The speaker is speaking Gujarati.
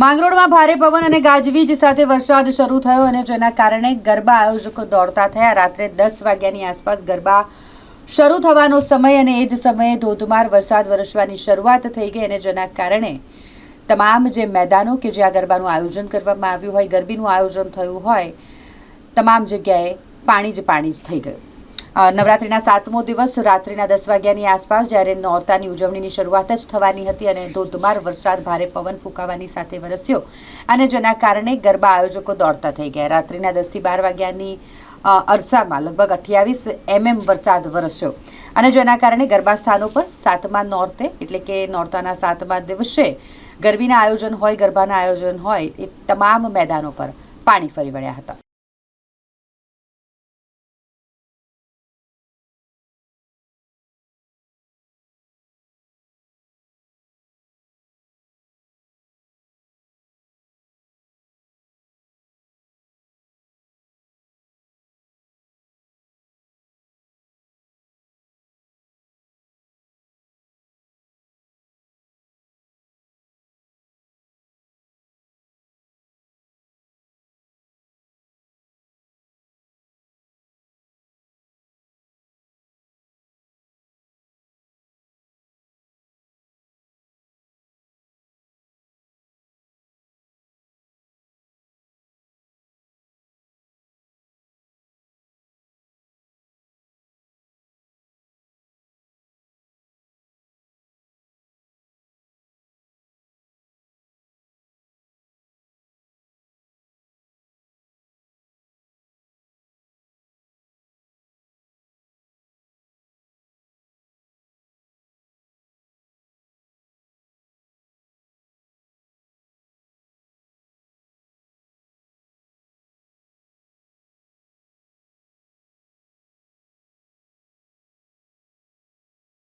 માંગરોળમાં ભારે પવન અને ગાજવીજ સાથે વરસાદ શરૂ થયો અને જેના કારણે ગરબા આયોજકો દોડતા થયા. રાત્રે દસ વાગ્યાની આસપાસ ગરબા શરૂ થવાનો સમય અને એ જ સમયે ધોધમાર વરસાદ વરસવાની શરૂઆત થઈ ગઈ અને જેના કારણે તમામ જે મેદાનો કે જ્યાં ગરબાનું આયોજન કરવામાં આવ્યું હોય, ગરબીનું આયોજન થયું હોય, તમામ જગ્યાએ પાણી જ પાણી જ થઈ ગયું. નવરાત્રિના સાતમો દિવસ રાત્રિના દસ વાગ્યાની આસપાસ જ્યારે નોરતાની ઉજવણીની શરૂઆત જ થવાની હતી અને ધોધમાર વરસાદ ભારે પવન ફૂંકાવાની સાથે વરસ્યો અને જેના કારણે ગરબા આયોજકો દોડતા થઈ ગયા. રાત્રિના દસથી બાર વાગ્યાની અરસામાં લગભગ અઠ્યાવીસ એમએમ વરસાદ વરસ્યો અને જેના કારણે ગરબા સ્થાનો પર સાતમા નોરતે, એટલે કે નોરતાના સાતમા દિવસે ગરબીના આયોજન હોય, ગરબાના આયોજન હોય, એ તમામ મેદાનો પર પાણી ફરી વળ્યા હતા.